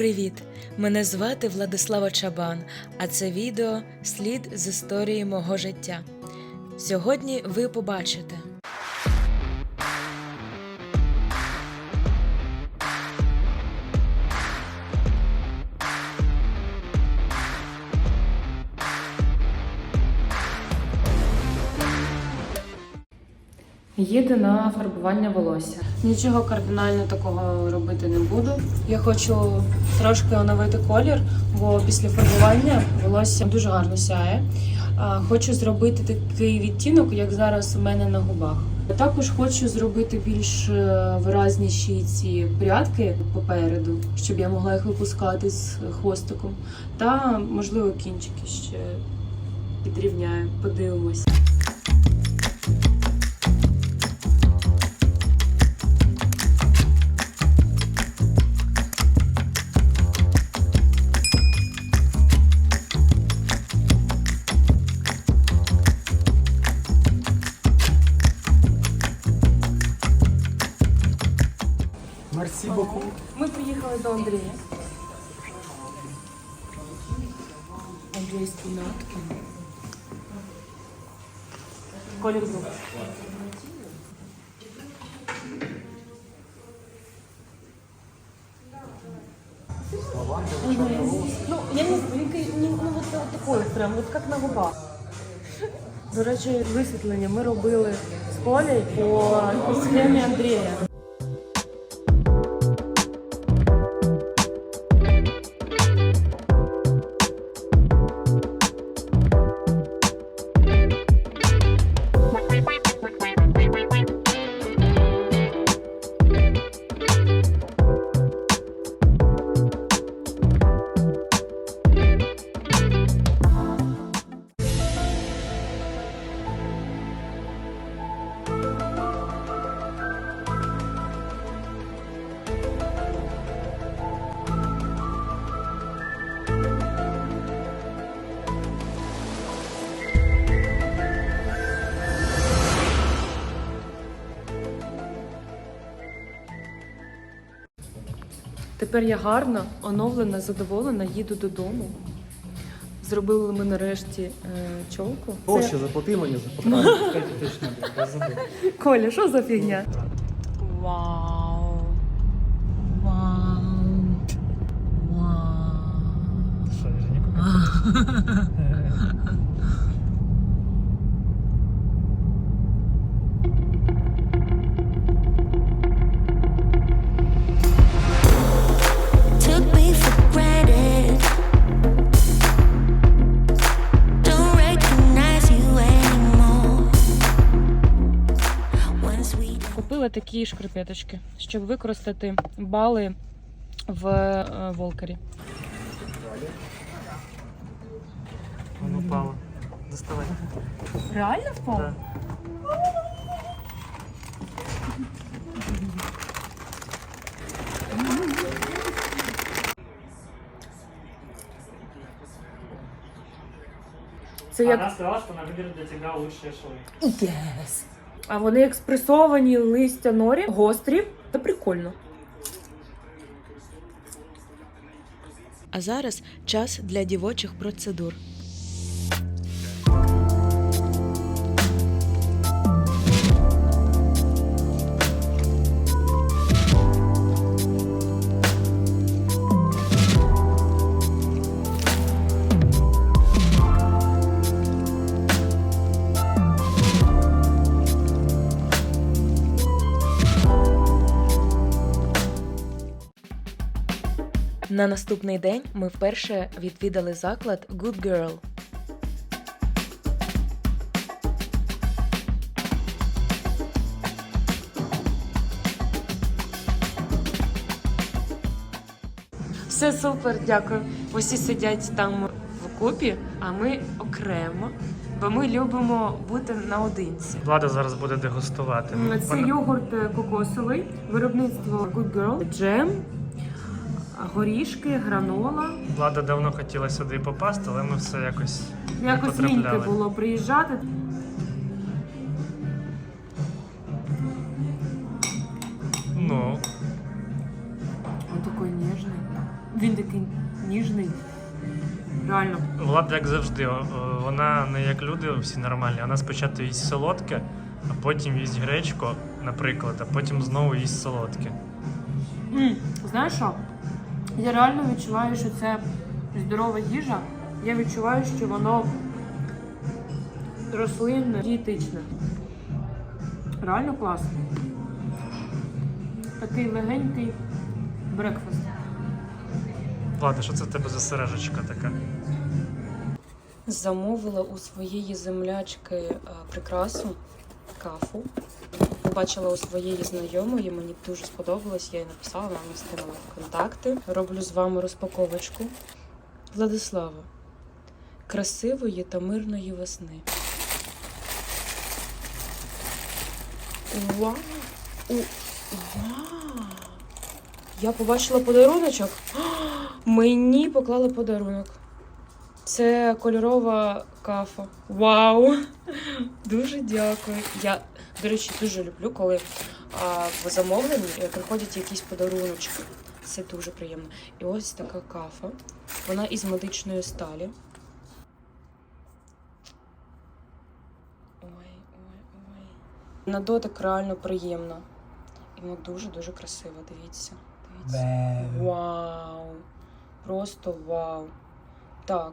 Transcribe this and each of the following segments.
Привіт! Мене звати Владислава Чабан, а це відео слід з історії мого життя. Сьогодні ви побачите. Їду на фарбування волосся. Нічого кардинально такого робити не буду. Я хочу трошки оновити колір, бо після фарбування волосся дуже гарно сяє. Хочу зробити такий відтінок, як зараз у мене на губах. Також хочу зробити більш е, виразніші ці прядки попереду, щоб я могла їх випускати з хвостиком. Та можливо кінчики ще підрівняю. Подивимось. Мерсі боку. Ми приїхали до Андрія. Андрій Спінаткін. Колір зуб. Ну, я не знаю, не, ну, вот, вот такой прям, вот как на губах. До речі, висвітлення ми робили з Колей по схемі Андрія. Тепер я гарна, оновлена, задоволена, їду додому. Зробили ми нарешті е, чолку. Гроші заплати мені за покарання. точно, я забув. Коля, що за фігня? Вау. Вау. Вау. Що, я ж нікого? Купила такі шкарпеточки, щоб використати бали в е, Волкері. Воно упало. Доставай. Реально впав? Да. Це як Она сказала, что она выберет для тебя лучшие шоу. А вони експресовані листя норі, гострі. Це прикольно. А зараз час для дівочих процедур. На наступний день ми вперше відвідали заклад Good Girl. Все супер, дякую. Усі сидять там в купі, а ми окремо, бо ми любимо бути наодинці. Влада зараз буде дегустувати. Це Вона- йогурт е, кокосовий, виробництво Good Girl, джем, горішки, гранола. Влада давно хотіла сюди попасти, але ми все якось не Якось потрапляли. ліньки було приїжджати. Ну, Він такий ніжний. Він такий ніжний. Реально. Влад, як завжди, о, о, вона не як люди всі нормальні. Вона спочатку їсть солодке, а потім їсть гречку, наприклад, а потім знову їсть солодке. М, Знаєш що? Я реально відчуваю, що це здорова їжа. Я відчуваю, що воно рослинне, дієтичне. Реально класно. Такий легенький брекфаст. Влада, що це в тебе за сережечка така? Замовила у своєї землячки е, прикрасу кафу. Побачила у своєї знайомої, мені дуже сподобалось, я їй написала, вона мені скинула контакти. Роблю з вами розпаковочку. Владислава, красивої та мирної весни. Вау! Вау! Я побачила подаруночок. Мені поклали подарунок. Це кольорова кафа. Вау! Дуже дякую. Я, до речі, дуже люблю, коли а, в замовленні е, приходять якісь подаруночки. Це дуже приємно. І ось така кафа. Вона із медичної сталі. Ой, ой, ой. На дотик реально приємна. І вона дуже-дуже красива. Дивіться. Дивіться. Вау! Просто вау. Так.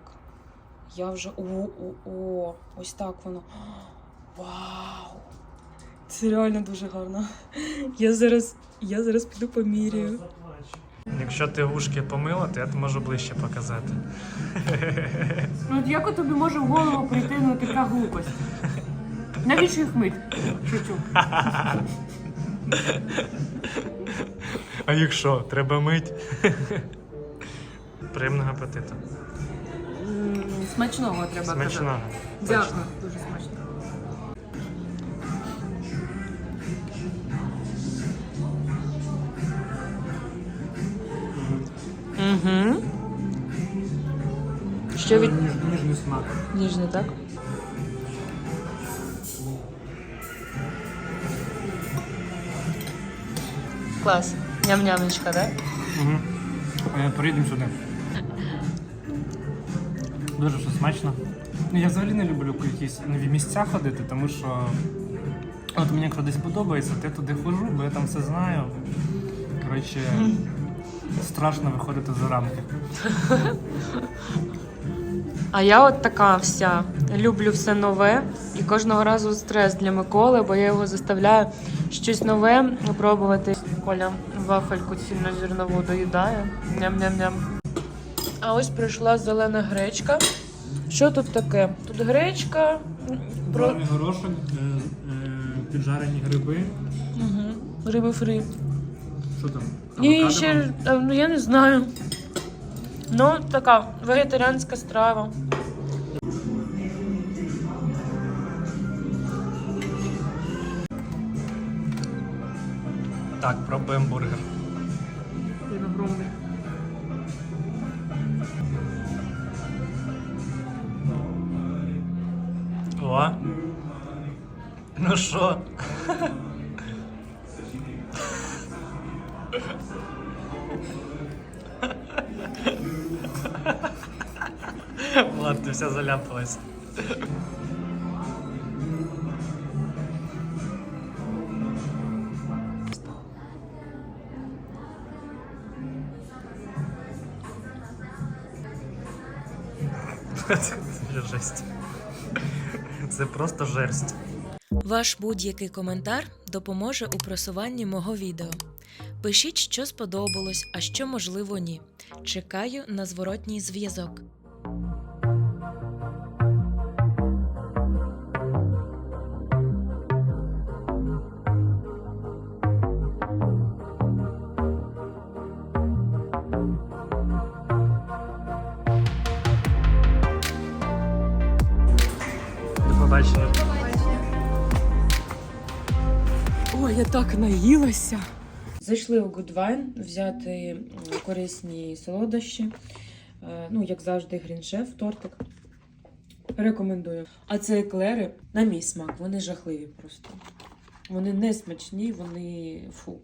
Я вже. О, о, о, ось так воно. Вау! Це реально дуже гарно. Я зараз. Я зараз піду поміряю. Якщо ти ушки помила, то я можу ближче показати. Ну от як тобі може в голову прийти ну, така глупость? Навіщо їх мить? Шучу. А якщо? Треба мить. Приємного апетиту. Смачного треба Смачного. Дякую, дуже смачно. Угу. Що від Ніжний смак. ніжний, так? Клас. Ням-нямочка, так? Угу. Приїдемо сюди. Дуже все смачно. Ну, Я взагалі не люблю якісь нові місця ходити, тому що от мені кудись подобається, то я туди ходжу, бо я там все знаю. Коротше, страшно виходити за рамки. А я от така вся. Люблю все нове. І кожного разу стрес для Миколи, бо я його заставляю щось нове пробувати. Коля вафельку цільнозернову доїдає. Ням-ням-ням. А ось прийшла зелена гречка. Що тут таке? Тут гречка. Про... Горошок, е, піджарені гриби. Угу. Риби фрі. Що там? І ще, е, ну я не знаю. Ну, така вегетаріанська страва. Так, пробуємо бургер. Що? Влад, ти вся заляпалась. Це жесть. Це просто жерсть. Ваш будь-який коментар допоможе у просуванні мого відео. Пишіть, що сподобалось, а що можливо ні. Чекаю на зворотній зв'язок. Ой, я так наїлася. Зайшли у Goodwine взяти корисні солодощі. Е, Ну, як завжди, гріншеф, тортик. Рекомендую. А це еклери на мій смак. Вони жахливі просто. Вони не смачні, вони фу.